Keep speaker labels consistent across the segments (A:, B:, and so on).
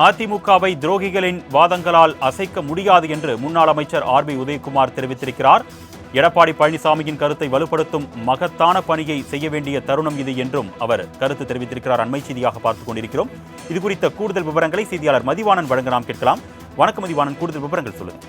A: அதிமுகவை துரோகிகளின் வாதங்களால் அசைக்க முடியாது என்று முன்னாள் அமைச்சர் ஆர் பி உதயகுமார் தெரிவித்திருக்கிறார். எடப்பாடி பழனிசாமியின் கருத்தை வலுப்படுத்தும் மகத்தான பணியை செய்ய வேண்டிய தருணம் இது என்றும் அவர் கருத்து தெரிவித்திருக்கிறார். அண்மை செய்தியாக பார்த்துக் கொண்டிருக்கிறோம். இது குறித்த கூடுதல் விவரங்களை செய்தியாளர் மதிவாணன் வழங்க நாம் கேட்கலாம். வணக்கம் மதிவாணன் கூடுதல் விவரங்கள் சொல்லுங்க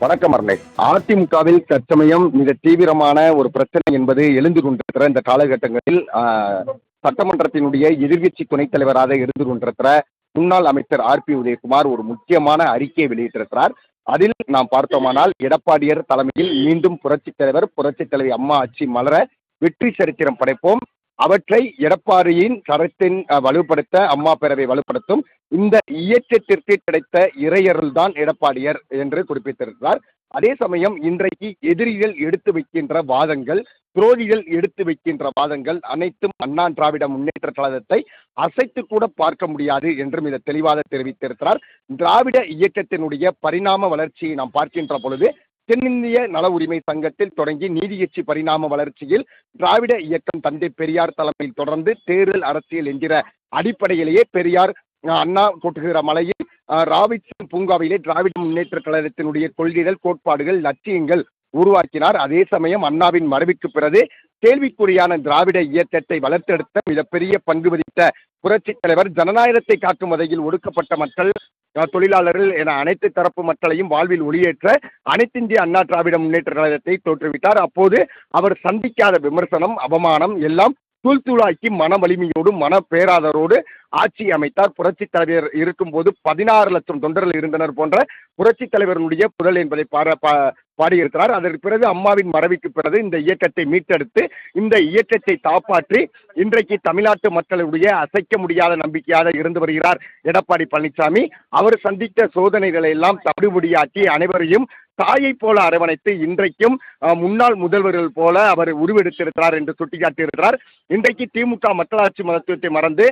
B: வணக்கம் அருணை. அதிமுகவில் தற்சமயம் மிக தீவிரமான ஒரு பிரச்சனை என்பது எழுந்து கொண்டிருக்கிற இந்த காலகட்டங்களில் ஆஹ், சட்டமன்றத்தினுடைய எதிர்க்கட்சி துணைத் தலைவராக இருந்து கொண்டிருக்கிற முன்னாள் அமைச்சர் ஆர் பி உதயகுமார் ஒரு முக்கியமான அறிக்கையை வெளியிட்டிருக்கிறார். அதில் நாம் பார்த்தோமானால் எடப்பாடியர் தலைமையில் மீண்டும் புரட்சித் தலைவர் புரட்சித் தலைவி அம்மா ஆட்சி மலர வெற்றி சரித்திரம் படைப்போம். அவற்றை எடப்பாடியின் கரத்தின் வலுப்படுத்த அம்மா பேரவை வலுப்படுத்தும் இந்த இயக்கத்திற்கு கிடைத்த இறையருள் தான் எடப்பாடியர் என்று குறிப்பிட்டிருக்கிறார். அதே சமயம் இன்றைக்கு எதிரிகள் எடுத்து வைக்கின்ற வாதங்கள் துரோகிகள் எடுத்து வைக்கின்ற வாதங்கள் அனைத்தும் அண்ணா திராவிட முன்னேற்ற கழகத்தை அசைத்து கூட பார்க்க முடியாது என்றும் இதை தெளிவாக தெரிவித்திருக்கிறார். திராவிட இயக்கத்தினுடைய பரிணாம வளர்ச்சியை நாம் பார்க்கின்ற பொழுது தென்னிந்திய நல உரிமை சங்கத்தில் தொடங்கி நீதியட்சி பரிணாம வளர்ச்சியில் திராவிட இயக்கம் தந்தை பெரியார் தலைமையில் தொடர்ந்து தேர்தல் அரசியல் என்கிற அடிப்படையிலேயே பெரியார் அண்ணா கொட்டுகிற மலையில் அஹ், ராபின்சன் பூங்காவிலே திராவிட முன்னேற்ற கழகத்தினுடைய கொள்கைகள் கோட்பாடுகள் லட்சியங்கள் உருவாக்கினார். அதே சமயம் அண்ணாவின் மறைவுக்கு பிறகு கேள்விக்குறியான திராவிட இயக்கத்தை வளர்த்தெடுத்த மிகப்பெரிய பங்கு வகித்த புரட்சித் தலைவர் ஜனநாயகத்தை காக்கும் வகையில் ஒடுக்கப்பட்ட மக்கள் தொழிலாளர்கள் என அனைத்து தரப்பு மக்களையும் வாழ்வில் ஒளியேற்ற அனைத்திந்திய அண்ணா திராவிட முன்னேற்ற கழகத்தை தோற்றுவித்தார். அப்போது அவர் சந்திக்காத விமர்சனம் அவமானம் எல்லாம் தூள்தூளாக்கி மன வலிமையோடு மன பேராதரோடு ஆட்சி அமைத்தார். புரட்சித் தலைவர் இருக்கும்போது பதினாறு லட்சம் தொண்டர்கள் இருந்தனர் போன்ற புரட்சித் தலைவருடைய புகழ் என்பதை பாட பா- பாடியிருக்கிறார். அதற்கு பிறகு அம்மாவின் மறைவுக்கு பிறகு இந்த இயக்கத்தை மீட்டெடுத்து இந்த இயக்கத்தை காப்பாற்றி இன்றைக்கு தமிழ்நாட்டு மக்களுடைய அசைக்க முடியாத நம்பிக்கையாக இருந்து வருகிறார் எடப்பாடி பழனிசாமி. அவர் சந்தித்த சோதனைகளை எல்லாம் தடுபடியாக்கி அனைவரையும் தாயை போல அரவணைத்து இன்றைக்கும் முன்னாள் முதல்வர்கள் போல அவர் உருவெடுத்திருக்கிறார் என்று சுட்டிக்காட்டியிருக்கிறார். இன்றைக்கு திமுக மக்களாட்சி மதத்துவத்தை மறந்து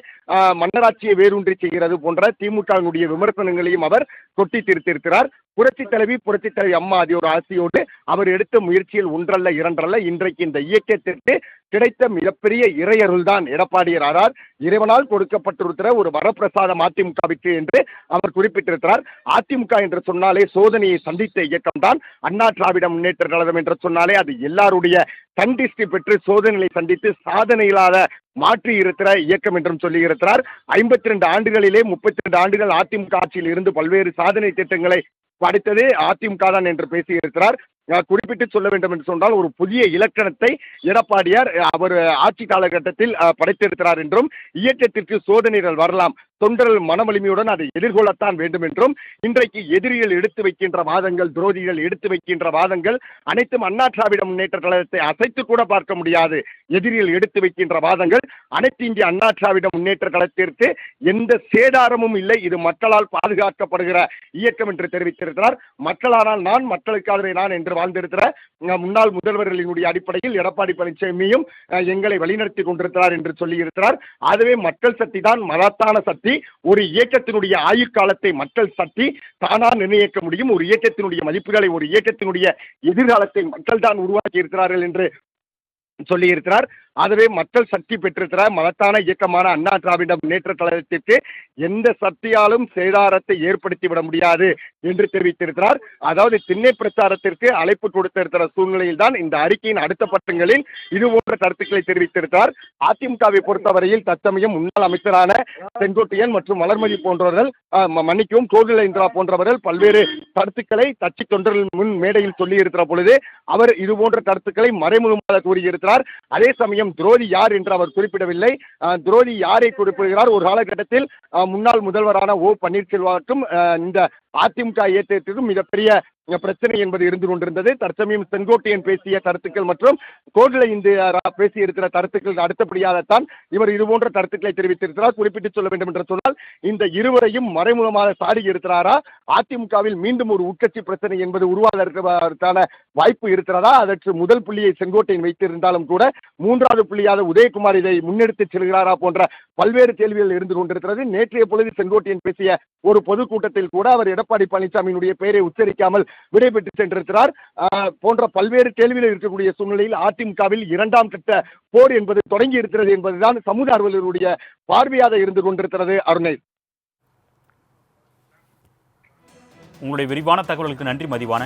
B: மன்னராட்சியை வேரூன்றி செய்கிறது போன்ற திமுகவினுடைய விமர்சனங்களையும் அவர் கொட்டி தீர்த்திருக்கிறார் புரட்சி தலைவி புரட்சி தலைவி அம்மா ஆகியோர் ஆசையோடு அவர் எடுத்த முயற்சியில் ஒன்றல்ல இரண்டல்ல இன்றைக்கு இந்த இயக்கத்திற்கு கிடைத்த மிகப்பெரிய இறையருள் தான் எடப்பாடியார் ஆனார் இறைவனால் கொடுக்கப்பட்டிருக்கிற ஒரு வரப்பிரசாதம் அதிமுகவிற்கு என்று அவர் குறிப்பிட்டிருக்கிறார். அதிமுக என்று சொன்னாலே சோதனையை சந்தித்த இயக்கம் தான் அண்ணா திராவிட முன்னேற்ற கழகம் என்று சொன்னாலே அது எல்லாருடைய கண்டிஸ்டி பெற்று சோதனைகளை சந்தித்து சாதனைகளாக மாற்றி இருக்கிற இயக்கம் என்றும் சொல்லி இருக்கிறார் ஐம்பத்தி ரெண்டு ஆண்டுகளிலே முப்பத்தி ரெண்டு ஆண்டுகள் அதிமுக ஆட்சியில் இருந்து பல்வேறு சாதனை திட்டங்களை படைத்தது அதிமுக தான் என்று பேசியிருக்கிறார். குறிப்பிட்டு சொல்ல வேண்டும் என்று சொன்னால் ஒரு புதிய இலக்கணத்தை எடப்பாடியார் அவர் ஆட்சி காலகட்டத்தில் படைத்திருக்கிறார் என்றும் இயக்கத்திற்கு சோதனைகள் வரலாம் தொண்டர்கள் மனவலிமையுடன் அதை எதிர்கொள்ளத்தான் வேண்டும் என்றும் இன்றைக்கு எதிரிகள் எடுத்து வைக்கின்ற வாதங்கள் துரோகிகள் எடுத்து வைக்கின்ற வாதங்கள் அனைத்தும் அண்ணா திராவிட முன்னேற்ற கழகத்தை அசைத்து கூட பார்க்க முடியாது. எதிரிகள் எடுத்து வைக்கின்ற வாதங்கள் அனைத்து இந்திய அண்ணா திராவிட முன்னேற்ற கழகத்திற்கு எந்த சேதாரமும் இல்லை. இது மக்களால் பாதுகாக்கப்படுகிற இயக்கம் என்று வைத்திருக்கிறார் மக்களானால் நான் மக்களுக்காகவே நான் என்று வாழ்ந்திருக்கிற முன்னாள் முதல்வர்களினுடைய அடிப்படையில் எடப்பாடி பழனிசாமியும் எங்களை வழிநடத்தி கொண்டிருக்கிறார் என்று சொல்லியிருக்கிறார். அதுவே மக்கள் சக்தி தான் மகத்தான சக்தி. ஒரு இயக்கத்தினுடைய ஆயுட்காலத்தை மக்கள் சக்தி தானா நிர்ணயிக்க முடியும். ஒரு இயக்கத்தினுடைய மதிப்புகளை ஒரு இயக்கத்தினுடைய எதிர்காலத்தை மக்கள் தான் உருவாக்கி இருக்கிறார்கள் என்று சொல்லியிருக்கிறார். அதுவே மக்கள் சக்தி பெற்றிருக்கிற மகத்தான இயக்கமான அண்ணா திராவிட முன்னேற்ற கழகத்திற்கு எந்த சக்தியாலும் சேதாரத்தை ஏற்படுத்தி விட முடியாது என்று தெரிவித்திருக்கிறார். அதாவது திண்ணை பிரச்சாரத்திற்கு அழைப்பு கொடுத்திருக்கிற சூழ்நிலையில் தான் இந்த அறிக்கையின் அடுத்த பட்டங்களில் இதுபோன்ற கருத்துக்களை தெரிவித்திருக்கிறார். அதிமுகவை பொறுத்தவரையில் தற்சமயம் முன்னாள் அமைச்சரான செங்கோட்டையன் மற்றும் வளர்மதி போன்றவர்கள் மன்னிக்கவும் கோகுல இந்திரா போன்றவர்கள் பல்வேறு கருத்துக்களை கட்சி தொண்டர்கள் முன் மேடையில் சொல்லியிருக்கிற பொழுது அவர் இது போன்ற கருத்துக்களை மறைமுகமாக கூறியிருக்கிறார். அதே சமயம் துரோதி யார் என்று அவர் குறிப்பிடவில்லை. துரோதி யாரை குறிப்பிடுகிறார்? ஒரு காலகட்டத்தில் முன்னாள் முதல்வரான ஓ பன்னீர்செல்வத்தும் இந்த அதிமுக ஏற்றத்திலும் மிகப்பெரிய பிரச்சனை என்பது இருந்து கொண்டிருந்தது. தற்சமயம் செங்கோட்டையன் பேசிய கருத்துக்கள் மற்றும் கோகுல இந்து பேசி இருக்கிற கருத்துக்கள் அடுத்தபடியாகத்தான் இவர் இது போன்ற கருத்துக்களை தெரிவித்திருக்கிறார். குறிப்பிட்டு சொல்ல வேண்டும் என்று சொன்னால் இந்த இருவரையும் மறைமுகமாக சாடி இருக்கிறாரா? அதிமுகவில் மீண்டும் ஒரு உட்கட்சி பிரச்சனை என்பது உருவாவதற்கான வாய்ப்பு இருக்கிறதா? அதற்கு முதல் புள்ளியை செங்கோட்டையன் வைத்திருந்தாலும் கூட மூன்றாவது புள்ளியாக உதயகுமார் இதை முன்னெடுத்து செல்கிறாரா போன்ற பல்வேறு கேள்விகள் இருந்து கொண்டிருக்கிறது. நேற்றைய பொழுது செங்கோட்டையன் பேசிய ஒரு பொதுக்கூட்டத்தில் கூட அவர் எடப்பாடி எடப்பாடி பழனிசாமியினுடைய பெயரை உச்சரிக்காமல் விடைபெற்று சென்றிருக்கிறார். போன்ற பல்வேறு கேள்விகள் இருக்கக்கூடிய சூழ்நிலையில் அதிமுகவில் இரண்டாம் கட்ட போர் என்பது தொடங்கி இருக்கிறது என்பதுதான் சமூக ஆர்வலருடைய பார்வையாக இருந்து கொண்டிருக்கிறது அருணை.
A: உங்களுடைய விரிவான தகவலுக்கு நன்றி மதிவான